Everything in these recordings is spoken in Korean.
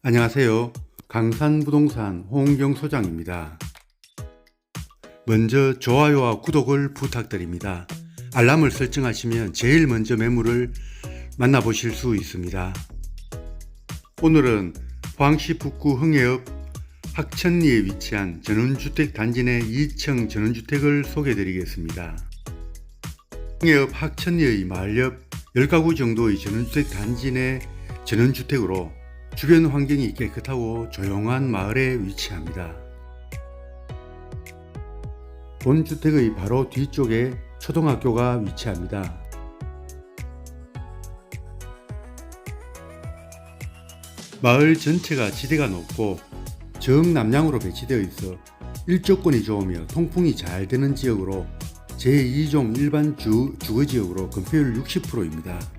안녕하세요. 강산부동산 홍경 소장입니다. 먼저 좋아요와 구독을 부탁드립니다. 알람을 설정하시면 제일 먼저 매물을 만나보실 수 있습니다. 오늘은 포항시 북구 흥해읍 학천리에 위치한 전원주택 단지 내 2층 전원주택을 소개해 드리겠습니다. 흥해읍 학천리의 마을 옆 10가구 정도의 전원주택 단지 내 전원주택으로 주변 환경이 깨끗하고 조용한 마을에 위치합니다. 본 주택의 바로 뒤쪽에 초등학교가 위치합니다. 마을 전체가 지대가 높고 정남향으로 배치되어 있어 일조권이 좋으며 통풍이 잘 되는 지역으로 제2종 일반 주, 주거지역으로 건폐율 60%입니다.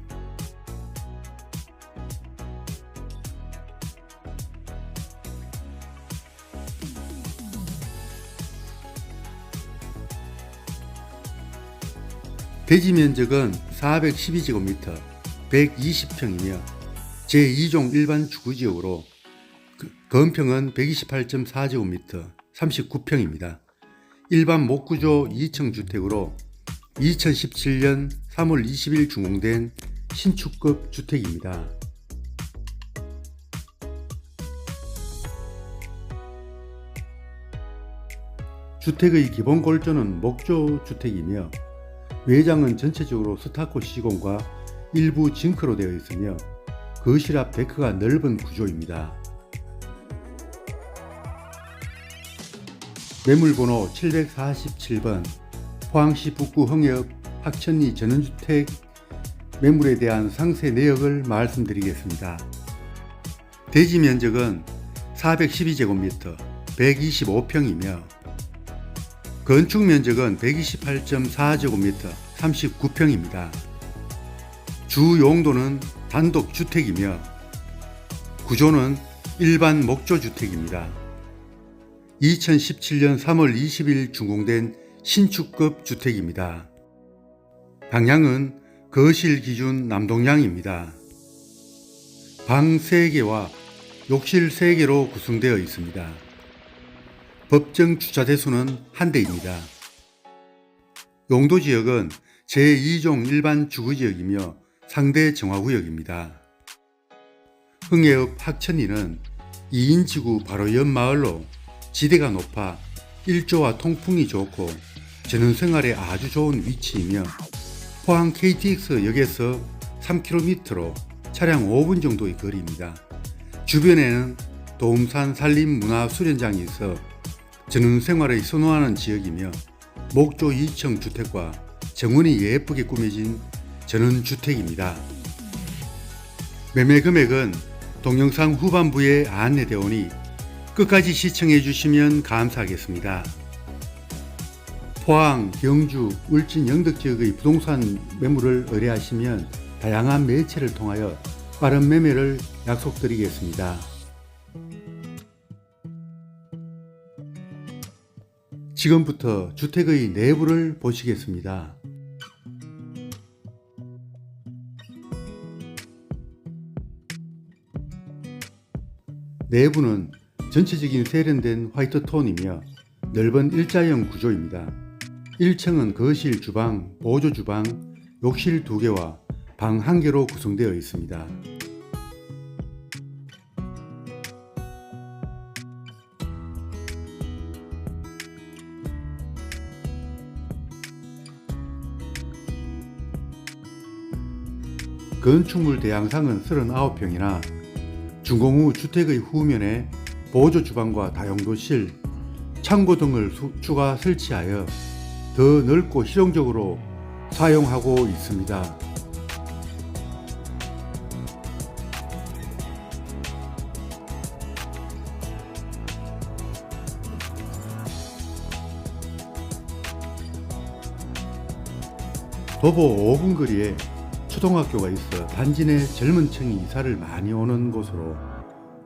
대지 면적은 412제곱미터 120평이며 제2종 일반 주거지역으로 그- 건평은 128.4제곱미터 39평입니다. 일반 목구조 2층 주택으로 2017년 3월 20일 준공된 신축급 주택입니다. 주택의 기본 골조는 목조 주택이며 외장은 전체적으로 스타코 시공과 일부 징크로 되어 있으며 거실 앞 데크가 넓은 구조입니다. 매물번호 747번 포항시 북구 흥해읍 학천리 전원주택 매물에 대한 상세 내역을 말씀드리겠습니다. 대지 면적은 412제곱미터 125평이며 건축 면적은 128.4제곱미터 39평입니다. 주 용도는 단독 주택이며 구조는 일반 목조 주택입니다. 2017년 3월 20일 준공된 신축급 주택입니다. 방향은 거실 기준 남동향입니다. 방 3개와 욕실 3개로 구성되어 있습니다. 법정 주차 대수는 한 대입니다. 용도 지역은 제2종 일반 주거 지역이며 상대 정화 구역입니다. 흥해읍 학천리는 2인 지구 바로 옆 마을로 지대가 높아 일조와 통풍이 좋고 전원생활에 아주 좋은 위치이며 포항 KTX 역에서 3km로 차량 5분 정도의 거리입니다. 주변에는 도움산 산림문화 수련장이 있어 전원생활을 선호하는 지역이며 목조 2층 주택과 정원이 예쁘게 꾸며진 전원주택입니다. 매매 금액은 동영상 후반부에 안내되어 오니 끝까지 시청해 주시면 감사하겠습니다. 포항, 경주, 울진, 영덕 지역의 부동산 매물을 의뢰하시면 다양한 매체를 통하여 빠른 매매를 약속드리겠습니다. 지금부터 주택의 내부를 보시겠습니다. 내부는 전체적인 세련된 화이트 톤이며 넓은 일자형 구조입니다. 1층은 거실, 주방, 보조 주방, 욕실 2개와 방 1개로 구성되어 있습니다. 건축물 대양상은 39평이나 준공 후 주택의 후면에 보조 주방과 다용도실, 창고 등을 수- 추가 설치하여 더 넓고 실용적으로 사용하고 있습니다. 도보 5분 거리에 초등학교가 있어 단지 내 젊은 층이 이사를 많이 오는 곳으로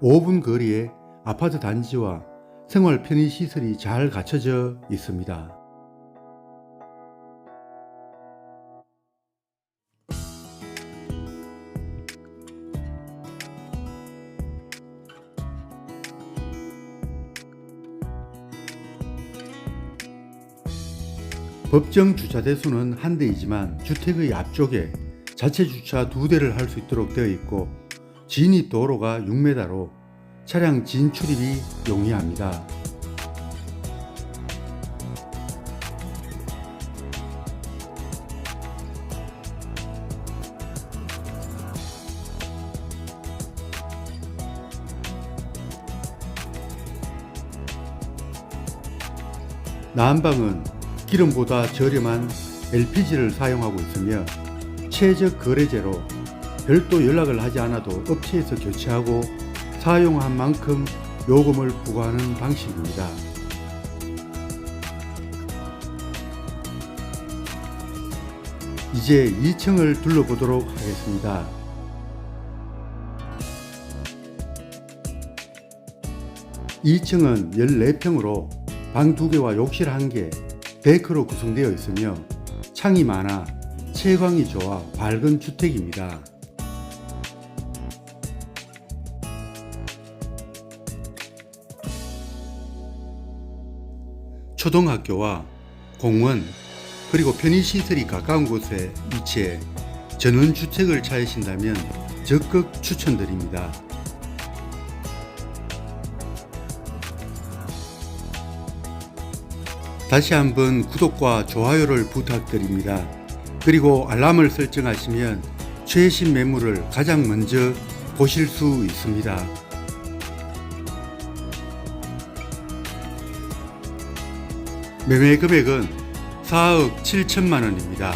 5분 거리에 아파트 단지와 생활 편의 시설이 잘 갖춰져 있습니다. 법정 주차 대수는 한 대이지만 주택의 앞쪽에 자체 주차 두 대를 할 수 있도록 되어 있고 진입 도로가 6m로 차량 진출입이 용이합니다. 나한방은 기름보다 저렴한 LPG를 사용하고 있으며 최적 거래제로 별도 연락을 하지 않아도 업체에서 교체하고 사용한 만큼 요금을 부과하는 방식입니다. 이제 2층을 둘러보도록 하겠습니다. 2층은 14평으로 방 2개와 욕실 1개, 데크로 구성되어 있으며 창이 많아 채광이 좋아 밝은 주택입니다. 초등학교와 공원 그리고 편의시설이 가까운 곳에 위치해 전원주택을 찾으신다면 적극 추천드립니다. 다시 한번 구독과 좋아요를 부탁드립니다. 그리고 알람을 설정하시면 최신 매물을 가장 먼저 보실 수 있습니다. 매매 금액은 4억 7천만 원입니다.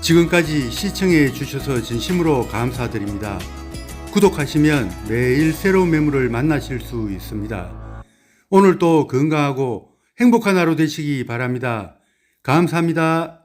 지금까지 시청해 주셔서 진심으로 감사드립니다. 구독하시면 매일 새로운 매물을 만나실 수 있습니다. 오늘도 건강하고 행복한 하루 되시기 바랍니다. 감사합니다.